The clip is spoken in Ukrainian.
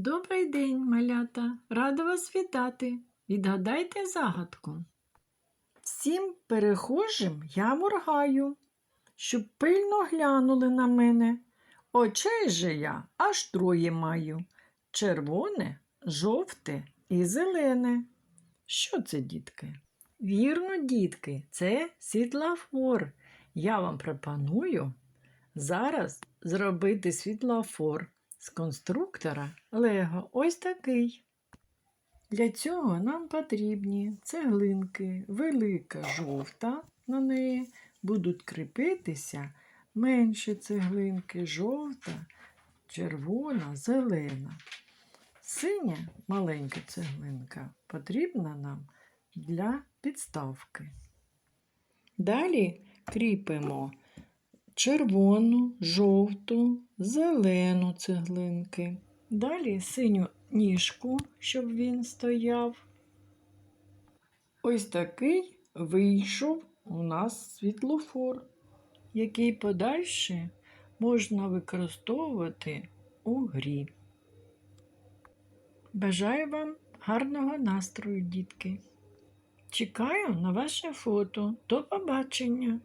Добрий день, малята! Рада вас вітати. Відгадайте загадку. Всім перехожим я моргаю, щоб пильно глянули на мене. Очей же я аж троє маю червоне, жовте і зелене. Що це, дітки? Вірно, дітки, це світлофор. Я вам пропоную зараз зробити світлофор з конструктора Лего. Ось такий. Для цього нам потрібні цеглинки, велика жовта на неї будуть кріпитися менші цеглинки, жовта, червона, зелена. Синя маленька цеглинка потрібна нам для підставки. Далі кріпимо червону, жовту, зелену цеглинки. Далі синю ніжку, щоб він стояв. Ось такий вийшов у нас світлофор, який подальше можна використовувати у грі. Бажаю вам гарного настрою, дітки. Чекаю на ваше фото. До побачення!